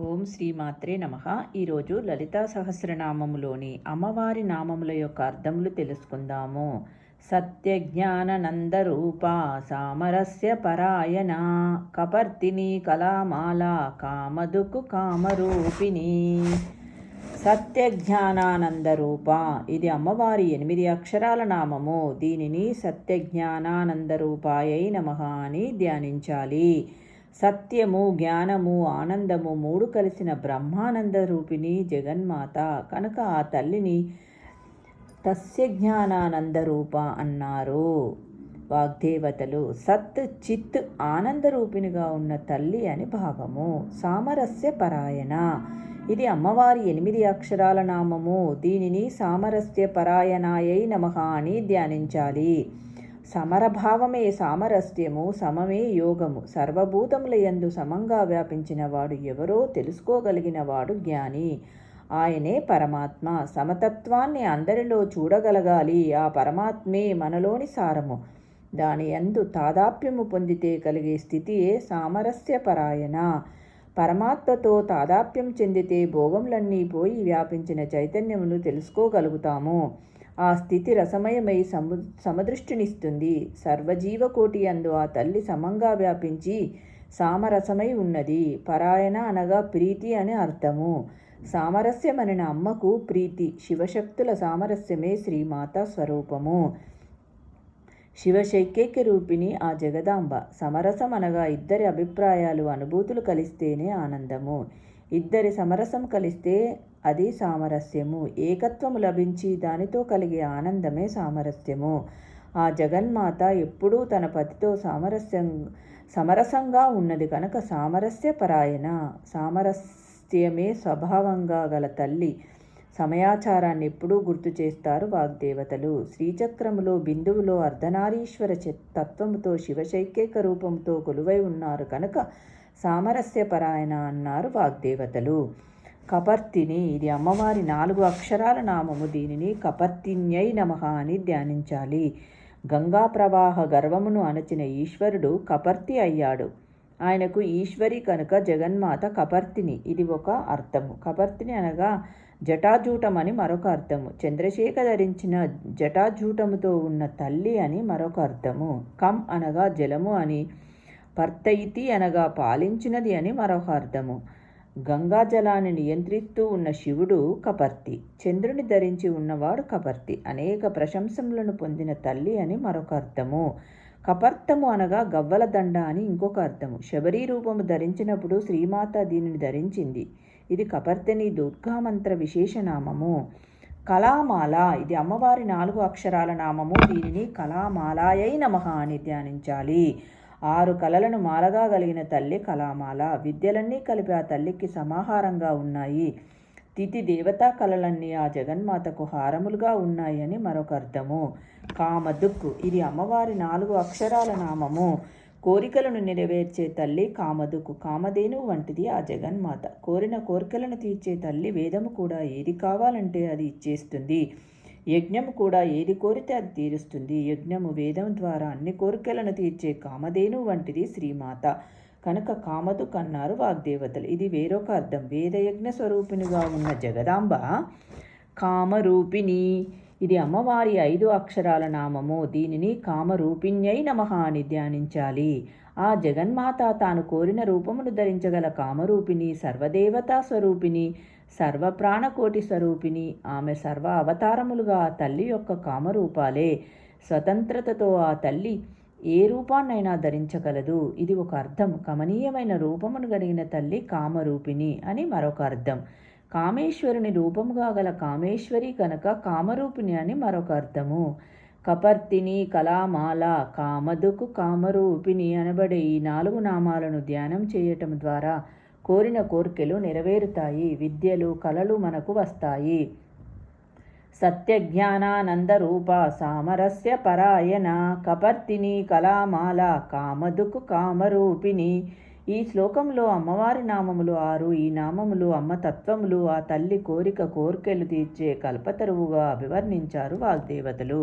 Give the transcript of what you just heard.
ఓం శ్రీమాత్రే నమ. ఈరోజు లలితా సహస్రనామములోని అమ్మవారి నామముల యొక్క అర్థములు తెలుసుకుందాము. సత్యజ్ఞాననందరూప సామరస్య పరాయణ కపర్తిని కళామాల కామదుకు కామరూపిణి. సత్యజ్ఞానానందరూప ఇది అమ్మవారి ఎనిమిది అక్షరాల నామము. దీనిని సత్యజ్ఞానానందరూపాయై నమ అని ధ్యానించాలి. సత్యము జ్ఞానము ఆనందము మూడు కలిసిన బ్రహ్మానంద రూపిణి జగన్మాత. కనుక ఆ తల్లిని తస్య జ్ఞానానంద రూప అన్నారు. వాగ్దేవతలు సత్ చిత్ ఆనంద రూపిణిగా ఉన్న తల్లి అని భావము. సామరస్య పరాయణ. ఇది అమ్మవారి ఎనిమిది అక్షరాల నామము. దీనిని సామరస్య పరాయణాయై నమ అని ధ్యానించాలి. సమరభావమే సామరస్యము సమమే యోగము. సర్వభూతముల యందు సమంగా వ్యాపించిన వాడు ఎవరో తెలుసుకోగలిగిన వాడు జ్ఞాని. ఆయనే పరమాత్మ. సమతత్వాన్ని అందరిలో చూడగలగాలి. ఆ పరమాత్మే మనలోని సారము. దాని యందు తాదాప్యము పొందితే కలిగే స్థితియే సామరస్య పరాయణ పరమాత్మతో తాదాప్యం చెందితే భోగములన్నీ పోయి వ్యాపించిన చైతన్యమును తెలుసుకోగలుగుతాము. ఆ స్థితి రసమయమై సము సమదృష్టినిస్తుంది. సర్వజీవకోటి అందు ఆ తల్లి సమంగా వ్యాపించి సామరసమై ఉన్నది. పరాయణ అనగా ప్రీతి అని అర్థము. సామరస్యమనిన అమ్మకు ప్రీతి. శివశక్తుల సామరస్యమే శ్రీమాత స్వరూపము. శివశైక్యైక్య రూపిణి ఆ జగదాంబ. సమరసం అనగా ఇద్దరి అభిప్రాయాలు అనుభూతులు కలిస్తేనే ఆనందము. ఇద్దరి సమరసం కలిస్తే అది సామరస్యము. ఏకత్వము లభించి దానితో కలిగే ఆనందమే సామరస్యము. ఆ జగన్మాత ఎప్పుడూ తన పతితో సామరస్యం సమరసంగా ఉన్నది కనుక సామరస్య పరాయణ సామరస్యమే స్వభావంగా గల తల్లి. సమయాచారాన్ని ఎప్పుడూ గుర్తు చేస్తారు వాగ్దేవతలు. శ్రీచక్రములో బిందువులో అర్ధనారీశ్వర తత్వముతో శివశైక్యక రూపంతో కొలువై ఉన్నారు కనుక సామరస్యపరాయణ అన్నారు వాగ్దేవతలు. కపర్తిని ఇది అమ్మవారి నాలుగు అక్షరాల నామము. దీనిని కపర్తిన్యై నమ అని ధ్యానించాలి. గంగా ప్రవాహ గర్వమును అణచిన ఈశ్వరుడు కపర్తి అయ్యాడు. ఆయనకు ఈశ్వరి కనుక జగన్మాత కపర్తిని. ఇది ఒక అర్థము. కపర్తిని అనగా జటాజూటం అని మరొక అర్థము. చంద్రశేఖ ధరించిన జటాజూటముతో ఉన్న తల్లి అని మరొక అర్థము. కం అనగా జలము అని పర్తయితి అనగా పాలించినది అని మరొక అర్థము. గంగాజలాన్ని నియంత్రిస్తూ ఉన్న శివుడు కపర్తి. చంద్రుని ధరించి ఉన్నవాడు కపర్తి. అనేక ప్రశంసలను పొందిన తల్లి అని మరొక అర్థము. కపర్తము అనగా గవ్వల దండ అని ఇంకొక అర్థము. శబరీ రూపము ధరించినప్పుడు శ్రీమాత దీనిని ధరించింది. ఇది కపర్తిని దుర్గామంత్ర విశేషనామము కళామాల. ఇది అమ్మవారి నాలుగు అక్షరాల నామము. దీనిని కళామాలాయై నమ అని ధ్యానించాలి. ఆరు కళలను మాలగా కలిగిన తల్లి కళామాల. విద్యలన్నీ కలిపి ఆ తల్లికి సమాహారంగా ఉన్నాయి. తిథి దేవతా కళలన్నీ ఆ జగన్మాతకు హారములుగా ఉన్నాయని మరొక అర్థము. కామదుక్కు. ఇది అమ్మవారి నాలుగు అక్షరాల నామము. కోరికలను నెరవేర్చే తల్లి కామదుకు కామధేను వంటిది ఆ జగన్మాత. కోరిన కోరికలను తీర్చే తల్లి వేదము కూడా ఏది కావాలంటే అది ఇచ్చేస్తుంది. యజ్ఞము కూడా ఏది కోరితే అది తీరుస్తుంది. యజ్ఞము వేదం ద్వారా అన్ని కోరికలను తీర్చే కామధేను వంటిది శ్రీమాత. కనుక కామదు కన్నారు వాగ్దేవతలు. ఇది వేరొక అర్థం. వేదయజ్ఞ స్వరూపినిగా ఉన్న జగదాంబ కామరూపిణి. ఇది అమ్మవారి ఐదు అక్షరాల నామము. దీనిని కామరూపిణ్యై నమ అని ధ్యానించాలి. ఆ జగన్మాత తాను కోరిన రూపమును ధరించగల కామరూపిణి సర్వదేవతా స్వరూపిణి సర్వప్రాణకోటి స్వరూపిణి. ఆమె సర్వ అవతారములుగా తల్లి యొక్క కామరూపాలే. స్వతంత్రతతో ఆ తల్లి ఏ రూపాన్నైనా ధరించగలదు. ఇది ఒక అర్థం. కమనీయమైన రూపమును కలిగిన తల్లి కామరూపిణి అని మరొక అర్థం. కామేశ్వరుని రూపముగా గల కామేశ్వరి కనుక కామరూపిణి అని మరొక అర్థము. కపర్తిని కళామాల కామదుకు కామరూపిణి అనబడే ఈ నాలుగు నామాలను ధ్యానం చేయటం ద్వారా కోరిన కోర్కెలు నెరవేరుతాయి విద్యలు కళలు మనకు వస్తాయి. సత్యజ్ఞానానంద రూప సామరస్య పరాయణ కపర్తిని కళామాల కామదుకు కామరూపిణి. ఈ శ్లోకంలో అమ్మవారి నామములు ఆరు ఈ నామములు అమ్మ తత్వములు. ఆ తల్లి కోరిక కోర్కెలు తీర్చే కల్పతరువుగా అభివర్ణించారు వాగ్దేవతలు.